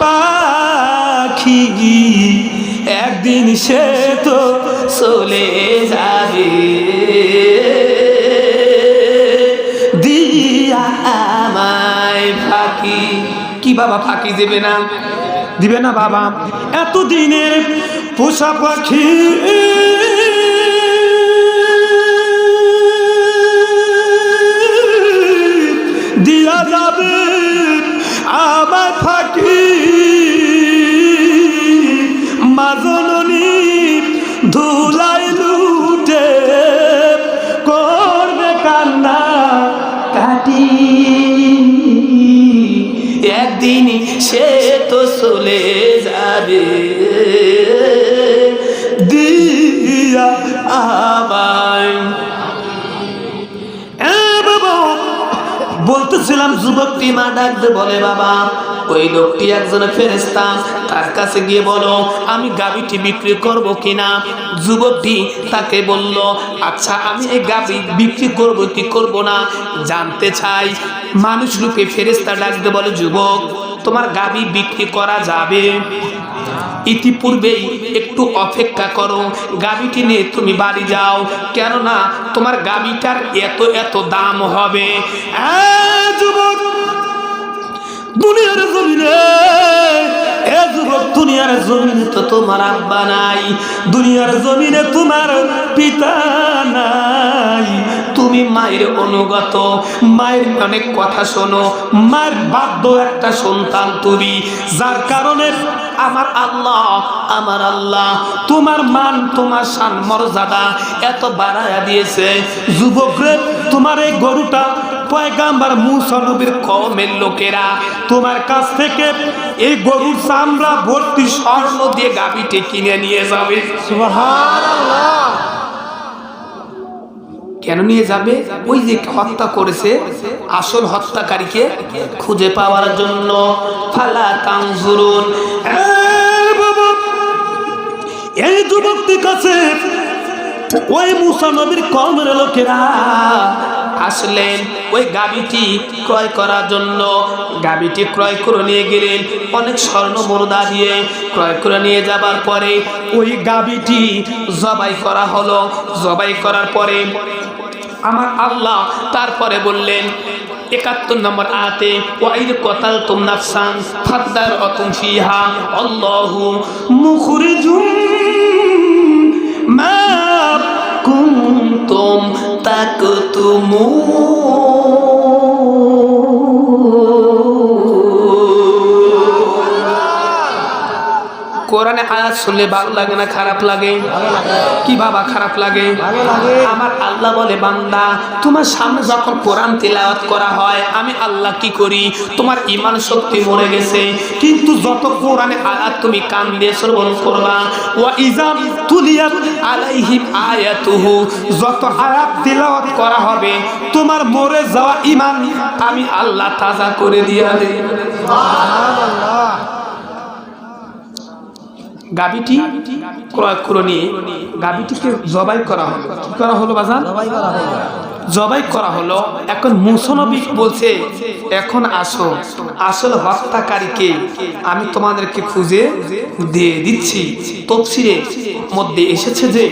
পাখি একদিন সে তো চলে যাবে। দিয়া আমায় ফাঁকি। কি বাবা ফাঁকি দেবে না? দিবে না বাবা। এতদিনের পোষা পাখি। দিয়া যাবে। আমার ফাঁকি মাজননী ধুলাই লুটে করবে কান্না কাটি। একদিন সে তো চলে যাবে। দিয়া আমায় বলতেছিলাম, যুবকটি মা ডাকতে বলে, বাবা, ওই লোকটি একজন ফেরেস্তা তার কাছে গিয়ে বলো, আমি গাবিটি বিক্রি করব কিনা? যুবকটি তাকে বলল আচ্ছা আমি এই গাবি বিক্রি করব কি করব না, জানতে চাই। মানুষ লোকে ফেরেস্তা ডাকতে বলে, যুবক, তোমার গাবি বিক্রি করা যাবে? ইতিপূর্বেই একটু অপেক্ষা করো গাবিটি নিয়ে তুমি বাড়ি যাও। কেননা তোমার গাবিটার এত এত দাম হবে। দুনিয়ার জমিনে দুনিয়ার জমিনে তো তোমার আব্বা নাই। দুনিয়ার জমিনে তোমার পিতা নাই। তুমি মায়ের অনুগত। মায়ের অনেক কথা শোনো। মায়ের বাধ্য একটা সন্তান তুমি। যার কারণে আমার আল্লাহ আমার আল্লাহ। তোমার মান তোমার শান মর্যাদা এত বাড়ায়া দিয়েছে। যুবকরে তোমার এই গরুটা পয়গাম্বার কমের লোকেরা তোমার কাছ থেকে এই গরুর চামড়া ভর্তি স্বর্ণ দিয়ে গাবিটি কিনে নিয়ে যাবে। কেন নিয়ে যাবে? ওই যে হত্যা করেছে আসল হত্যাকারীকে খুঁজে পাওয়ার জন্য। ফালা তাংজুরুন এই যুবকটির কাছে, ওই মুসা কমের লোকেরা আসলেন। ওই গাবিটি ক্রয় করার জন্য গাবিটি ক্রয় করে নিয়ে গেলেন অনেক স্বর্ণ মুরদা দিয়ে। ক্রয় করে নিয়ে যাবার পরে ওই গাবিটি জবাই করা হলো। জবাই করার পরে আমার আল্লাহ তারপরে বললেন একাত্তর নম্বর আতে ওয়াইদ কতাল তুম নাফসান ফাদ্দার অতুম ফিহা, আল্লাহু মুখরিজুম মা কুনতুম তাকতুমু কোরআনে আয়াত শুনলে ভালো লাগে না, খারাপ লাগে? কি বাবা খারাপ লাগে? আমার আল্লাহ বলে, বান্দা, তোমার সামনে যখন কোরআন তেলাওয়াত করা হয়, আমি আল্লাহ কি করি? তোমার ইমান শক্তি মরে গেছে। কিন্তু যত কোরআনে আয়াত তুমি কান দিয়ে শ্রবণ করবা, ওয়া ইজাম তুলিয়াত আলাইহিম আয়াতুহু, যত আয়াত তেলাওয়াত করা হবে, তোমার মরে যাওয়া ইমান আমি আল্লাহ তাজা করে দিয়া দেই গাবিটি ক্রয় করে নিয়ে গাবিটিকে জবাই করা হলো। কি করা হলো বাজান? জবাই করা হলো। এখন মুসনবী বলছে এখন আসো। আসল হত্যাকারীকে আমি তোমাদেরকে খুঁজে দিয়ে দিচ্ছি। তফসিরে মধ্যে এসেছে যে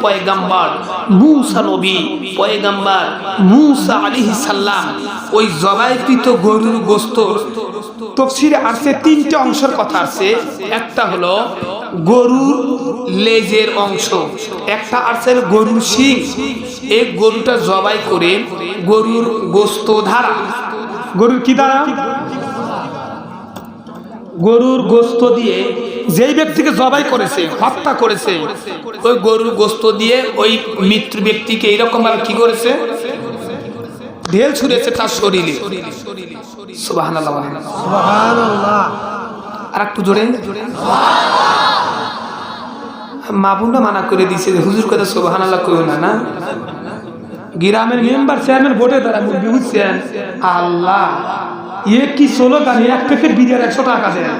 পয়গাম্বার মুসা নবী পয়গাম্বার মুসা আলিহি সাল্লাম ওই জবাইকৃত গরুর গোস্তর তফসিরে আসছে তিনটে অংশের কথা আছে। একটা হলো গরুর লেজের অংশ। একটা আছে গরুর শিং। এই গরুটা জবাই করে গরুর গোস্ত ধারা। গরুর কি দ্বারা গরুর গোস্ত দিয়ে যেই ব্যক্তিকে জবাই করেছে হত্যা করেছে ওই গরুর গোস্ত দিয়ে ওই মৃত্যু ব্যক্তিকে এইরকম ভাবে কি করেছে? ঢেল ছুঁড়েছে তার শরীরে। সুবহানাল্লাহ আর একটু জোরে। মাবুনটা মানা করে দিছে যে হুজুর কথা সোবাহান আল্লাহ কইও না না? গ্রামের মেম্বার চেয়ারম্যান ভোটে তারা বুঝছেন আল্লাহ ইয়ে কি ষোলো গানি এক প্যাকেট বিরিয়ার একশো টাকা দেয়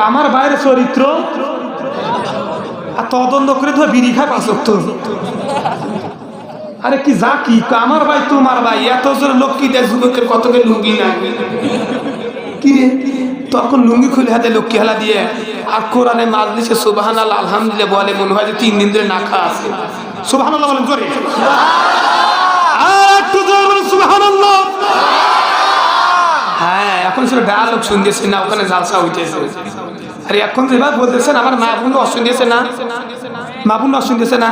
আমার বাইরে চরিত্র? আর তদন্ত করে তো বিড়ি খায় পাঁচ তো আরে কি যা কি? আমার ভাই, তোমার ভাই, এত জোর লোক কি দেয় যুবকের কতকে লুঙ্গি না? কি তখন লুঙ্গি খুলে হাতে লক্ষ্মী হেলা দিয়ে, আর কোরআনে মাজলিসে সুবাহান আল্লাহ আলহামদুলিল্লাহ বলে, মনে হয় যে তিন দিন ধরে না খাওয়া আছে। সুবাহান আল্লাহ বলেন জোরে। আর একটু জোরে। হ্যাঁ এখন সেটা ডায়ালগ শুনতেছে না, ওখানে জালসা হইতেছে। আরে এখন যেভাবে বলতেছেন, আমার মা বোন অশুনতেছে না? মা বোন অশুনতেছে না?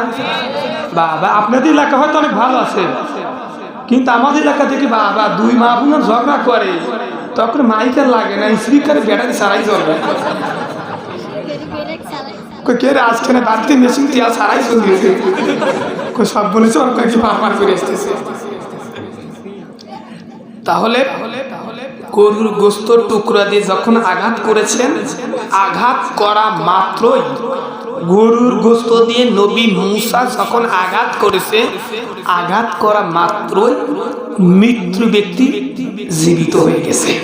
বাবা আপনাদের এলাকা হয়তো অনেক ভালো আছে। কিন্তু আমাদের এলাকা থেকে বাবা দুই মা বোন ঝগড়া করে। তখন মাইকার লাগে না স্পিকারে ব্যাটারি সারাই চলবে। আজকে না? বাড়িতে সারাই চল দিয়েছে করে এসতেছে তাহলে গরুর গোস্ত টুকরা দিয়ে যখন আঘাত করেছেন, আঘাত করা মাত্রই গরুর গোস্ত দিয়ে নবী মুসা যখন আঘাত করেছে, আঘাত করা মাত্রই মৃত্যু ব্যক্তি জীবিত হয়ে গেছে।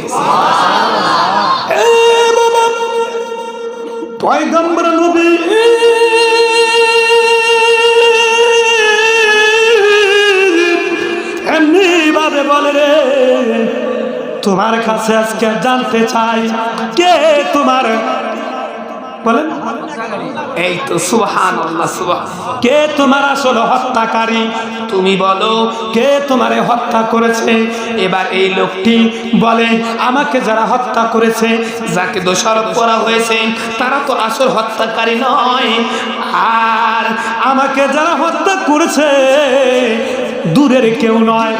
নবী। বলে তোমার কাছে আজকে জানতে চাই, কে তোমার? বলেন। এই তো সুবহান আল্লাহ সুবহান কে তোমার আসল হত্যাকারী? তুমি বলো কে তোমারে হত্যা করেছে? এবার এই লোকটি বলে আমাকে যারা হত্যা করেছে যাকে দোষারোপ করা হয়েছে তারা তো আসল হত্যাকারী নয়। আর আমাকে যারা হত্যা করেছে দূরের কেউ নয়।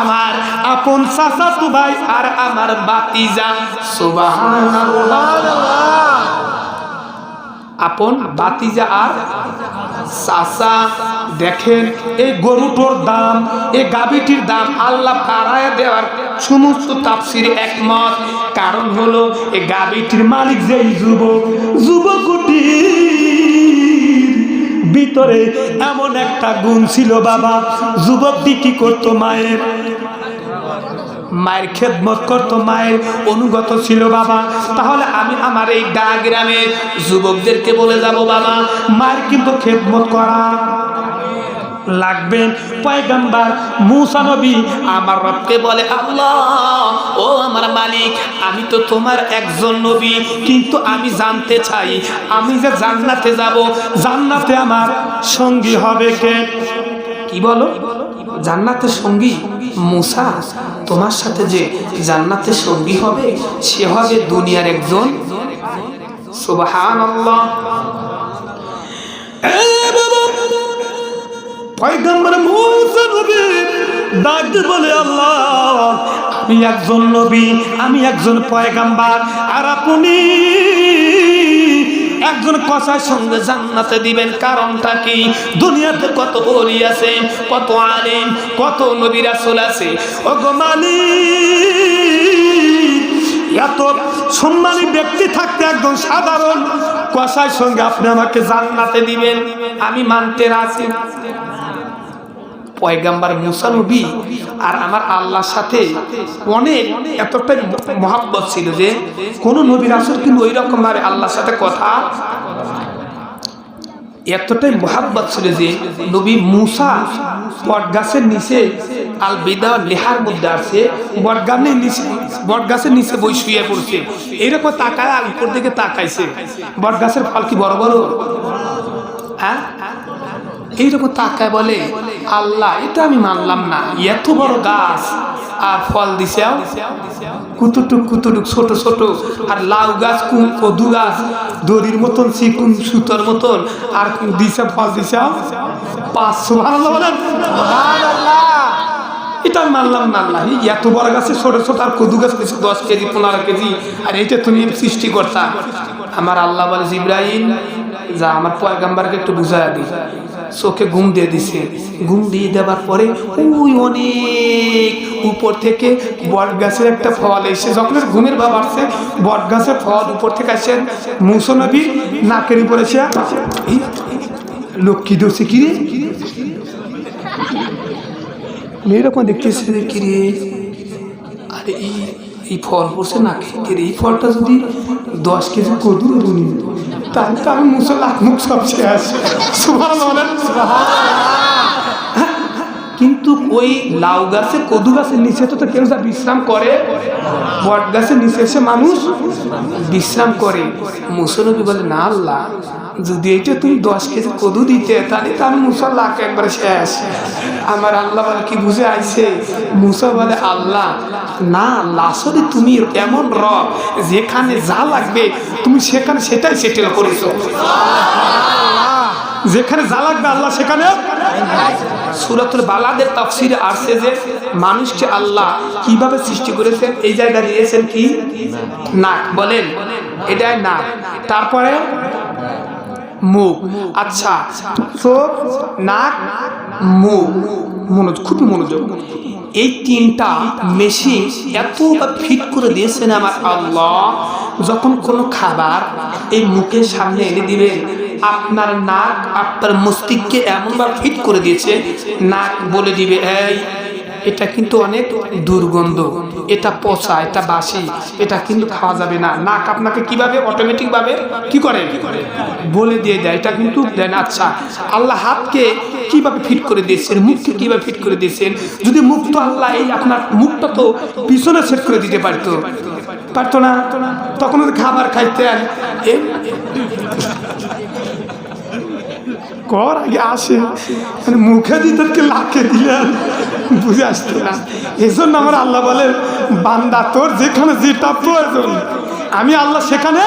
আমার আপন চাচা ভাই আর আমার বাতিজা সুবহানাল্লাহ। আপন, বাতিজা আর চাচা। দেখেন, এই গরুটোর দাম, এই গাবিটির দাম আল্লাহ পাড়ায় দেওয়ার সমস্ত তাপসির একমত। কারণ হলো, এই গাবিটির মালিক যে যুবক যুবকটি ভিতরে এমন একটা গুণ ছিল বাবা। যুবকটি কি করতো মায়ের? মায়ের খেদমত করতো, মায়ের অনুগত ছিল বাবা। তাহলে আমি আমার এই ডা গ্রামের যুবকদেরকে বলে যাব, বাবা, মায়ের কিন্তু খেদমত করা লাগবেন পয়গাম্বার মুসা আমার রবকে বলে, আল্লাহ, ও আমার মালিক, আমি তো তোমার একজন নবী, কিন্তু আমি জানতে চাই, আমি যে জান্নাতে যাব, জান্নাতে আমার সঙ্গী হবে কে? কি বলো? জান্নাতের সঙ্গী? মুসা, তোমার সাথে যে জান্নাতে সঙ্গী হবে, সে হবে দুনিয়ার একজন বলে, আল্লাহ, আমি একজন নবী, আমি একজন পয়গাম্বার, আর আপনি একজন কষার সঙ্গে জান্নাতে দিবেন। কারণটা কি? দুনিয়াতে কত ওলি আছে, কত আলেম, কত নবী রাসূল আছে। ও গো এত সম্মানী ব্যক্তি থাকতে একদম সাধারণ কষার সঙ্গে আপনি আমাকে জান্নাতে দিবেন। আমি মানতে রাজি পয়গাম্বার মুসা নবী আর আমার আল্লাহর সাথে অনেক এতটাই মহাব্বত ছিল যে কোন নবীর আসল কিন্তু ওই রকম ভাবে আল্লাহর সাথে কথা এতটাই মহাব্বত ছিল যে নবী মুসা বটগাছের নিচে আল বিদা লেহার মধ্যে আছে বট গাছের নিচে বটগাছের নিচে বই শুয়ে পড়ছে। এইরকম তাকায় আর উপর দিকে তাকাইছে। বট গাছের ফল কি বড় বড়? হ্যাঁ? এইরকম তাকায় বলে, আল্লাহ, এটা আমি মানলাম না। এত বড় গাছ আর ফল দিছে কুতুটুক কুতুটুক ছোট ছোট। আর লাউ গাছ কুম কদু গাছ, দড়ির মতন চিকুন সুতোর মতন। আর দিছে, ফল দিছে পাঁচশো ভালো এটা আমি মানলাম না এত বড় গাছে ছোট ছোট আর কদু গাছ দিছে, দশ কেজি, পনেরো কেজি। আর এটা তুমি সৃষ্টি করতা আমার আল্লাহ বলে ইব্রাহিম যা আমার পয়গাম্বারকে একটু বুঝাইয়া দিই চোখে ঘুম দিয়ে দিছে। ঘুম দিয়ে দেওয়ার পরে ওই অনেক উপর থেকে বট গাছের একটা ফল এসে, যখন ঘুমের ভাব আসছে, বট গাছের ফল উপর থেকে আসে মুসনবী নাকের উপরে এসে, লক্ষ্মী দোষে কি রে? এরকম দেখতেছে যে, কি রে? আরে, এই ফল পড়ছে না খেতে এই ফলটা যদি দশ কেজি কদুর বুনি তাহলে তো আমি মুখ কিন্তু ওই লাউ গাছে, কদু গাছের নিচে তো তো কেউ যা বিশ্রাম করে, বট গাছের নিচে এসে মানুষ বিশ্রাম করে। মুসলবি বলে না আল্লাহ যদি এটা তুমি দশ কেজি কদু দিতে তাহলে তো আমি মুসল্লাহ একবারে শেষ। আমার আল্লাহ বলে কি বুঝে আইছে? মুসা বলে আল্লাহ না আসলে তুমি এমন র যেখানে যা লাগবে তুমি সেখানে সেটাই সেটেল করেছ। যেখানে যা লাগবে আল্লাহ সেখানে সুরতুল বালাদের তাফসিরে আসছে যে মানুষকে আল্লাহ কীভাবে সৃষ্টি করেছেন এই জায়গা দিয়েছেন কি? নাক। বলেন এটাই নাক। তারপরে মুখ। আচ্ছা চোখ নাক, মুখ। মনোযোগ খুবই মনোযোগ। এই তিনটা মেশিন এত ফিট করে দিয়েছেন আমার আল্লাহ, যখন কোনো খাবার এই মুখের সামনে এনে দিবেন, আপনার নাক আপনার মস্তিষ্ককে এমনভাবে ফিট করে দিয়েছে, নাক বলে দিবে, এই এটা কিন্তু অনেক দুর্গন্ধ। এটা পচা, এটা বাসি, এটা কিন্তু খাওয়া যাবে না। নাক আপনাকে কীভাবে অটোমেটিকভাবে কি করে? বলে দিয়ে দেয়। এটা কিন্তু দেন আচ্ছা আল্লাহ হাতকে কীভাবে ফিট করে দিয়েছেন? মুখকে কীভাবে ফিট করে দিয়েছেন? যদি মুখ তো আল্লাহ এই আপনার মুখটা তো পিছনে সেট করে দিতে পারতো। পারতো না? তখন খাবার খাইতেন। কর আগে আসে। মানে মুখে দিতে লাখে দিলেন? বুঝে আসতো না এই জন্য আমার আল্লাহ বলে বান্দা তোর যেখানে যেটা প্রয়োজন, আমি আল্লাহ সেখানে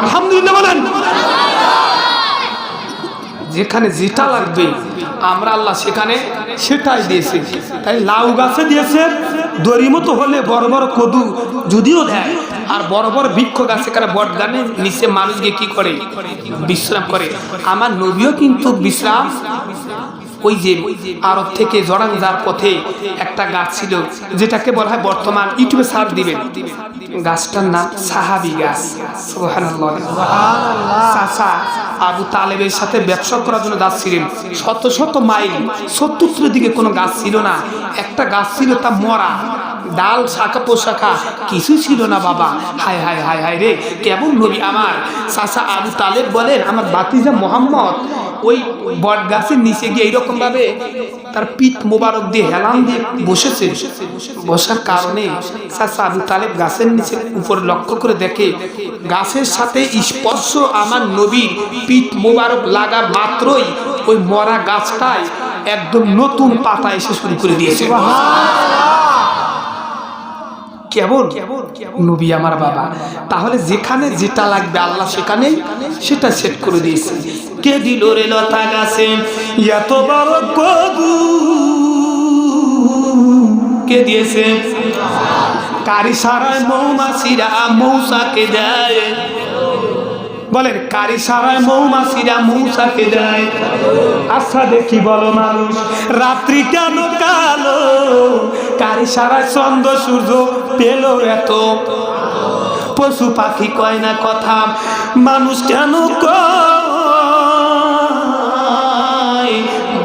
আলহামদুলিল্লাহ বলেন। যেখানে যেটা লাগবে, আমরা আল্লাহ সেখানে সেটাই দিয়েছে। তাই লাউ গাছে দিয়েছে, দড়ি মতো হলে বড় বড় কদু যদিও দেয়, আর বড় বড় বৃক্ষ গাছে কারা বট গানের নিচে মানুষ গিয়ে কি করে? বিশ্রাম করে। আমার নবীও কিন্তু বিশ্রাম ওই যে আরব থেকে জড়ান যার পথে একটা গাছ ছিল, যেটাকে বলা হয় বর্তমান ইউটিউবে সার দিবেন। গাছটার নাম সাহাবি গাছ। আবু তালেবের সাথে ব্যবসা করার জন্য যাচ্ছিলেন। শত শত মাইল সত্তরের দিকে কোনো গাছ ছিল না। একটা গাছ ছিল তা মরা। ডাল শাখা পোশাখা কিছু ছিল না বাবা। হায় হায় হায় হায় রে, কেমন নবী আমার। চাচা আবু তালেব বলেন, আমার বাতিজা মোহাম্মদ ওই বট গাছের নিচে গিয়ে এইরকম ভাবে তার পিঠ মোবারক দিয়ে হেলান দিয়ে বসেছে। বসার কারণে চাচা আবু তালেব গাছের নিচে উপর লক্ষ্য করে দেখে, গাছের সাথে স্পর্শ আমার নবীর পিঠ মোবারক লাগা মাত্রই ওই মরা গাছটায় একদম নতুন পাতা এসে শুরু করে দিয়েছে। কেমন? নবী আমার বাবা। তাহলে যেখানে যেটা লাগবে আল্লাহ সেখানেই সেটা সেট করে দিয়েছে। কে দিল রে লতা গাছে? এত বড় কদু কে দিয়েছে? কারি সারায় মৌমাছিরা মৌসাকে দেয়। বলেন কারি সারায় মৌমাছিরা মৌসাকে দেয়। আচ্ছা দেখি বলো মানুষ রাত্রি কেন কালো? কারি সারায় চন্দ্র সূর্য এত পশু পাখি কয় না কথা, মানুষ কেন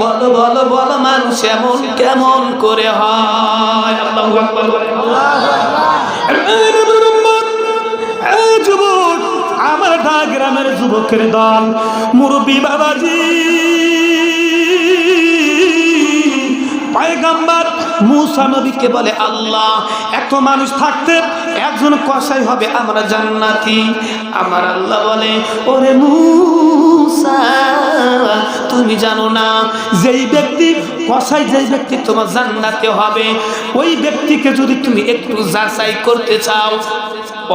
বলো বলো বলো, মানুষ এমন কেমন করে হয়? আমার গ্রামের যুবকের দল, মুরব্বী বাবাজি, পায়গাম্বার মুসা নবীকে বলে, আল্লাহ, এত মানুষ থাকতে একজন কসাই হবে আমরা জান্নাতি। আমার আল্লাহ বলে, ওরে মুসা, তুমি জানো না, যেই ব্যক্তি কসাই, যেই ব্যক্তি তোমার জান্নাতে হবে, ওই ব্যক্তিকে যদি তুমি একটু যাচাই করতে চাও,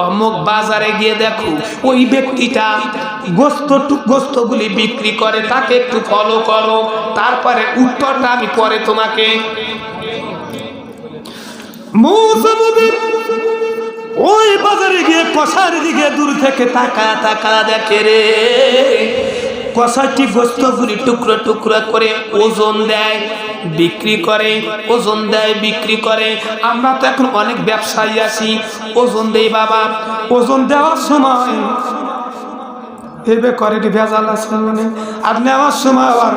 অমুক বাজারে গিয়ে দেখো, ওই ব্যক্তিটা গোস্ত গোস্তগুলি বিক্রি করে, তাকে একটু ফলো করো, তারপরে উত্তরটা আমি পরে তোমাকে ওই বাজারে গিয়ে কষার দিকে দূর থেকে তাকা তাকা দেখে রে। কষাটি গোস্তগুলি টুকরো টুকরো করে ওজন দেয়, বিক্রি করে, ওজন দেয়, বিক্রি করে। আমরা তো এখন অনেক ব্যবসায়ী আছি, ওজন দেই বাবা। ওজন দেওয়ার সময় এবে করে ভেজাল আছে মানে আর নেওয়ার সময় আবার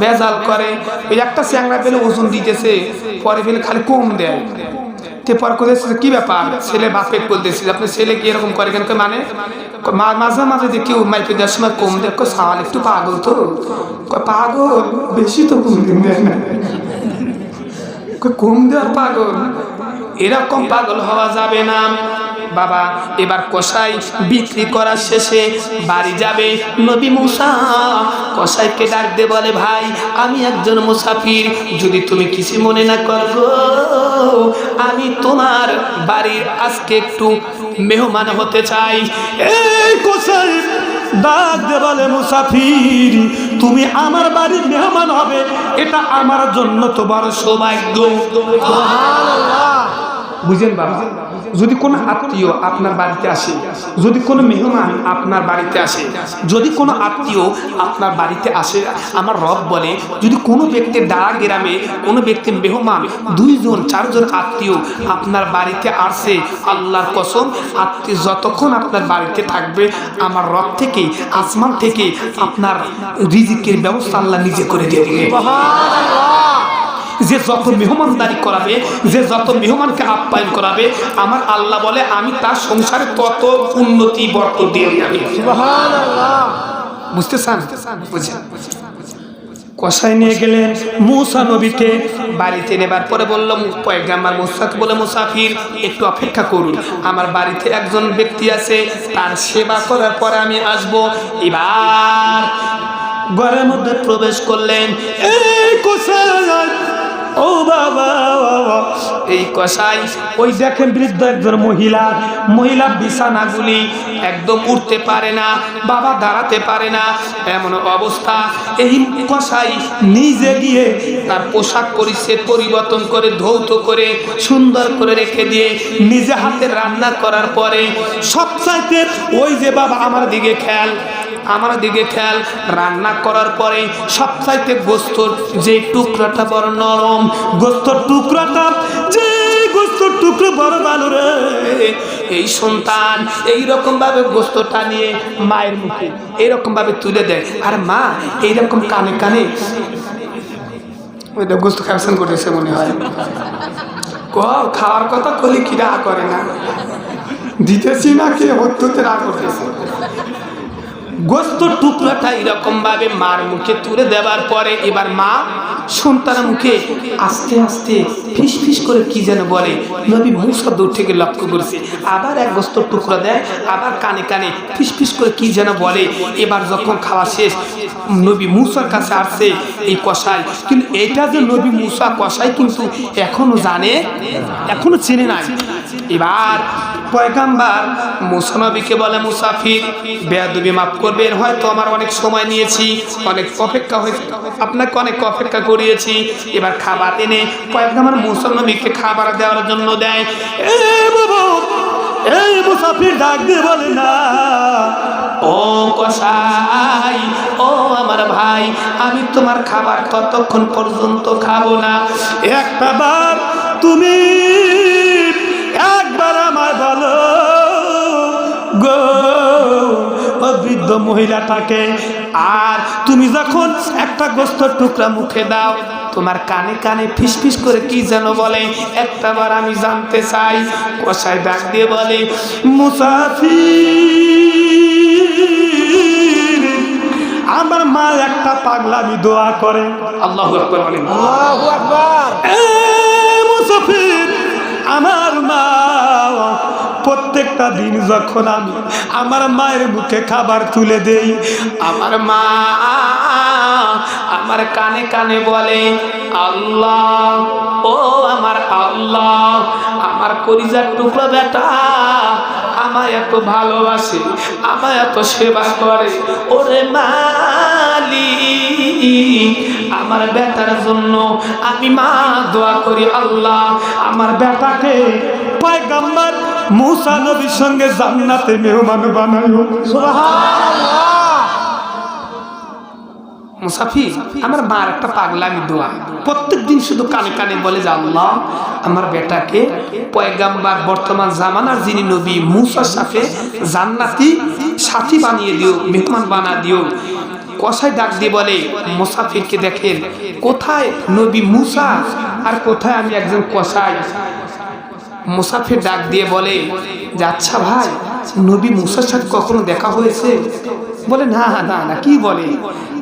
ভেজাল করে। ওই একটা চ্যাংরা পেলে ওজন দিতেছে, পরে ফেলে খালি কম দেয়। তে পর কি ব্যাপার? ছেলে বাপে বলতেছে আপনার ছেলে কি এরকম করে কেন? মানে? মাঝে মাঝে দেখি ও মাইকে দেওয়ার সময় কম দেখো সাওয়াল একটু পাগল তো? পাগল? বেশি তো কম দিন দেয় না। কম দেওয়ার পাগল? এরকম পাগল হওয়া যাবে না। বাবা, এবার কষাই বিক্রি করার শেষে বাড়ি যাবে নবী মুসা। কষাইকে ডাক দে বলে, ভাই, আমি একজন মুসাফির, যদি তুমি কিছু মনে না করো আমি তোমার বাড়ির আজকে একটু মেহমান হতে চাই। এই কোসাই ডাক দে বলে, মুসাফির, তুমি আমার বাড়ির মেহমান হবে, এটা আমার জন্য তো বড় সৌভাগ্য বুঝেন বাবা, যদি কোনো আত্মীয় আপনার বাড়িতে আসে, যদি কোনো মেহমান আপনার বাড়িতে আসে, যদি কোনো আত্মীয় আপনার বাড়িতে আসে, আমার রব বলে, যদি কোনো ব্যক্তির ডাড়া গ্রামে, কোনো ব্যক্তির মেহমান, দুইজন, চারজন আত্মীয় আপনার বাড়িতে আসে, আল্লাহর কসম, আত্মীয় যতক্ষণ আপনার বাড়িতে থাকবে, আমার রব থেকে, আসমান থেকে আপনার রিজিকের ব্যবস্থা আল্লাহ নিজে করে দিয়ে দিবে। যে যত মেহমানদারি করাবে যে যত মেহমানকে আপ্যায়ন করাবে আমার আল্লাহ বলে আমি তার সংসারে তত উন্নতি বরকত দিয়ে যাবে। বুঝতে চান কষাই নিয়ে গেলেন মুসা নবীকে। বাড়িতে নেবার পরে বলল পয়গাম্বার মুসাকে বলে মুসাফির একটু অপেক্ষা করুন। আমার বাড়িতে একজন ব্যক্তি আছে তার সেবা করার পরে আমি আসব। এবার ঘরের মধ্যে প্রবেশ করলেন। এই কোসাই! ও বাবা। এই কষাই ওই দেখেন বৃদ্ধ একজন মহিলা মহিলা বিছানাগুলি একদম উঠতে পারে না, বাবা দাঁড়াতে পারে না, এমন অবস্থা এই কষাই নিজে গিয়ে তার পোশাক পরিচ্ছেদ পরিবর্তন করে, ধৌত করে, সুন্দর করে রেখে দিয়ে নিজে হাতে রান্না করার পরে সবচাইতে ওই যে বাবা আমার দিকে খেয়াল আমার দিকে খেয়াল। রান্না করার পরে সবচাইতে গোস্তর যে টুকরাটা বড় নরম, গোস্তর টুকরাটা, যে গোস্তর টুকরো বড় ভালো রে। এই সন্তান এই রকম ভাবে গোস্তটা নিয়ে মায়ের মুখে এরকম ভাবে তুলে দেয়। আর মা, এইরকম কানে কানে ওইটা গোস্ত খাওয়ান করেছে মনে হয়। খাওয়ার কথা কলি কি রাগ করে না? দিতেছি না কে, হত্যতে রাগ করতেছে। গোস্ত টুকরাটা এরকম ভাবে মার মুখে তুলে দেওয়ার পরে এবার মা সন্তানের মুখে আস্তে আস্তে ফিস ফিস করে কি যেন বলে, নবী মুসা দূর থেকে লক্ষ্য করছে। আবার এক গোস্ত টুকরা দেয়, আবার কানে কানে ফিস ফিস করে কি যেন বলে। এবার যখন খাওয়া শেষ, নবী মুসার কাছে আসছে এই কষাই কিন্তু এটা যে নবী মুসা কষাই কিন্তু এখনও জানে, এখনও চেনে নাই। এবার পয়গাম্বার মুসানবীকে বলে, মুসাফির, বেয়াদবি মাফ করবেন হয়তো আমার অনেক সময় নিয়েছি, অনেক অপেক্ষা হয়েছে, আপনাকে অনেক অপেক্ষা করিয়েছি, এবার খাবার এনে পয়গাম্বার মুসানবীকে খাবার দেওয়ার জন্য দেয়। এ বাবা, এই মুসাফির ডাক দিয়ে বলে না, ও কসাই, ও আমার ভাই, আমি তোমার খাবার ততক্ষণ পর্যন্ত খাব না। একটা বার তুমি বৃদ্ধ মহিলাটাকে আর তুমি যখন একটা গোস্তর টুকরা মুখে দাও তোমার কানে কানে ফিস ফিস করে কি যেন বলে একটা বার আমি জানতে চাই কষাই ডাক দিয়ে বলে মুসাফির আমার মা একটা পাগলামি দোয়া করে। আল্লাহ আমার মা প্রত্যেকটা দিন যখন আমি আমার মায়ের মুখে খাবার তুলে দেই, আমার মা আমার কানে কানে বলে, আল্লাহ, ও আমার আল্লাহ, আমার কলিজার টুকরো বেটা, আমায় এত ভালোবাসে, আমায় এত সেবা করে, ওরে মালি আমার বেটার জন্য আমি মা দোয়া করি, আল্লাহ, আমার বেটাকে পয়গাম্বার মুসা নবীর সঙ্গে জান্নাতে মেহমান বানাইও। মুসাফির আমার মার একটা পাগলামি দোয়া। প্রত্যেক দিন শুধু কানে কানে বলে যে আমার বেটাকে পয়গাম্বার বর্তমান জামানার যিনি নবী মুসার সাথে জান্নাতি সাথী বানিয়ে দিও, মেহমান বানা দিও। কষাই ডাক দিয়ে বলে, মুসাফিরকে দেখেন, কোথায় নবী মুসা? আর কোথায় আমি একজন কষাই মুসাফির ডাক দিয়ে বলে যে আচ্ছা ভাই নবী মুসার সাথে কখনো দেখা হয়েছে? বলে না না না কি বলে?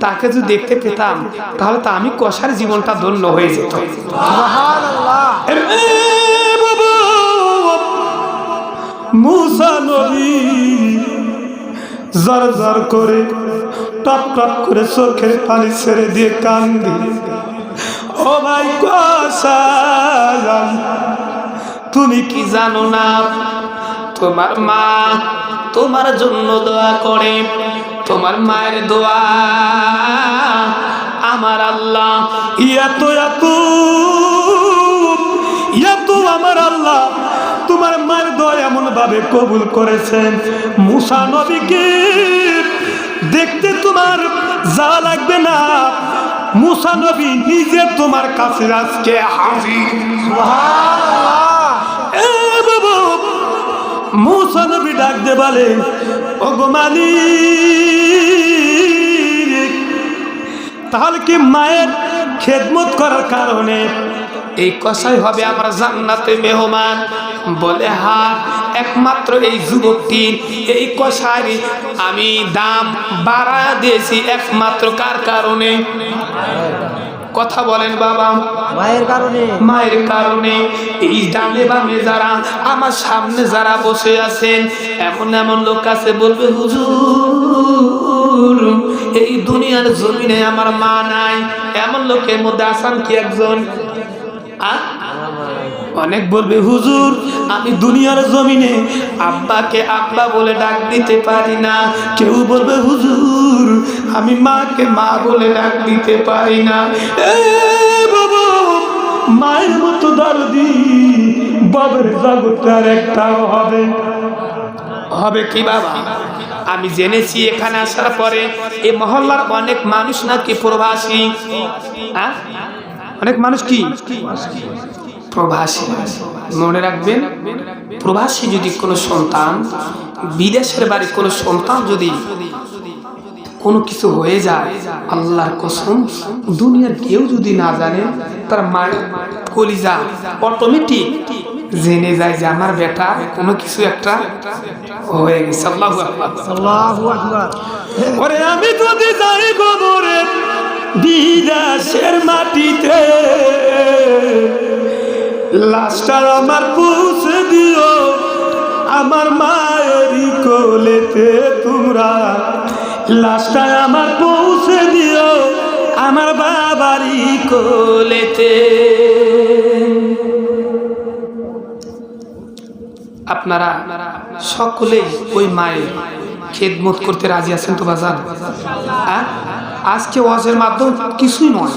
তাকে যদি দেখতে পেতাম তাহলে তো আমি কষার জীবনটা ধন্য হয়ে যেত মুসা নবী জর জর করে টপ টপ করে চোখের পানি ছেড়ে দিয়ে কান্দি। ও ভাই কসাই তুমি কি জানো না? তোমার মা তোমার জন্য দোয়া করে, তোমার মায়ের দোয়া। আমার আল্লাহ এত এত আমার আল্লাহ, তোমার মায়ের দোয়া এমন ভাবে কবুল করেছেন মুসা নবীকে দেখতে তোমার যা লাগবে না মুসা নবী নিজে তোমার কাছে আজকে হাজির। বাবা, মুসা নবী ডাক দে বলে ওগো তাহলে কি মায়ের খেদমত করার কারণে এই কষাই হবে আমার জান্নাতে মেহমান? বলে হা একমাত্র এই যুবকটির এই কষাই আমি দাম বাড়া দিয়েছি একমাত্র কার কারণে? কথা বলেন বাবা। মায়ের কারণে। মায়ের কারণে। এই ডানে বামে যারা আমার সামনে যারা বসে আছেন এমন এমন লোক আছে বলবে হুজুর এই দুনিয়ার জমিনে আমার মা নাই। এমন লোকের মধ্যে আসান কি একজন? আ? অনেক বলবে, হুজুর, আমি দুনিয়ার জমিনে আব্বাকে আব্বা বলে ডাক দিতে পারি না। কেউ বলবে, হুজুর, আমি মাকে মা বলে ডাক দিতে পারি না। বাবা, মায়ের মতো দরদি বাবার জগৎ আর একটাও হবে। হবে কি বাবা? আমি জেনেছি এখানে আসার পরে এ মহল্লার অনেক মানুষ নাকি প্রবাসী। হ্যাঁ? অনেক মানুষ কি? প্রবাসী। মনে রাখবেন প্রবাসী যদি কোনো সন্তান বিদেশের বাড়ির কোনো সন্তান যদি কোনো কিছু হয়ে যায় আল্লাহর কসম দুনিয়ার কেউ যদি না জানে তার মায়ের কলিজা অটোমেটিক জেনে যায় যে আমার বেটা কোনো কিছু একটা হয়ে গেছে। ওরে আমি যদি যাই গোবরে বিদেশের মাটিতে লাশটা আমার পুষে দিও। আমার মায়েরই কোলেতে তোমরা। লাশটা আমার পৌঁছে দিও। আমার বাবারই কোলেতে। আপনারা সকলেই ওই মায়ের খেদমত করতে রাজি আছেন তো হ্যাঁ? আজকে ওয়াজের মাধ্যম কিছুই নয়,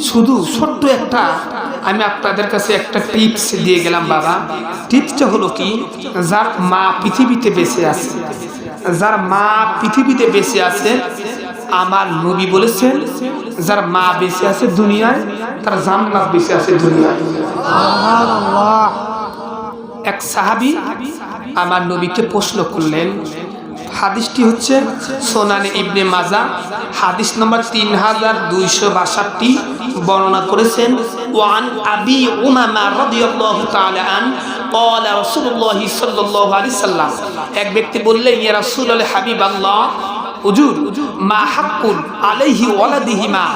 শুধু ছোট্ট একটা আমি আপনাদের কাছে একটা টিপস দিয়ে গেলাম বাবা। টিপসটা হলো কি? যার মা পৃথিবীতে বেঁচে আছে যার মা পৃথিবীতে বেঁচে আছে আমার নবী বলেছেন যার মা বেঁচে আছে দুনিয়ায় তার জান্নাত বেঁচে আছে দুনিয়ায়। এক সাহাবি আমার নবীকে প্রশ্ন করলেন হাদিসটি হচ্ছে সোনানে ইবনে মাজা। হাদিস নম্বর তিন হাজার দুইশো বাষট্টি বর্ণনা করেছেন, ওয়ান আবি উমামা রাদিয়াল্লাহু তাআলা আন, ক্বালা রাসূলুল্লাহ সাল্লাল্লাহু আলাইহি সাল্লাম। এক ব্যক্তি বললেন, ইয়া রাসূল হাবিবাল্লাহ হাবিব আল্লাহ হুজুর, মা হাক্কুল আলাইহি ওয়ালাদিহিমা।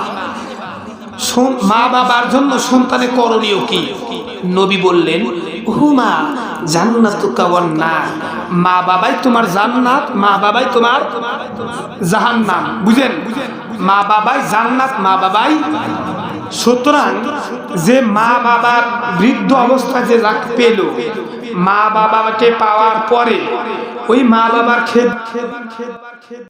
মা বাবার জন্য সন্তানের করণীয় কি? নবী বললেন হুমা, জান্নাত মা বাবাই তোমার জান্নাত, মা বাবাই তোমার জাহান্নাম। বুঝেন? মা বাবাই জান্নাত, মা বাবাই সুতরাং যে মা বাবার বৃদ্ধ অবস্থায় যে যাকে পেল, মা বাবাকে পাওয়ার পরে ওই মা বাবার খেদ খেদ খেদ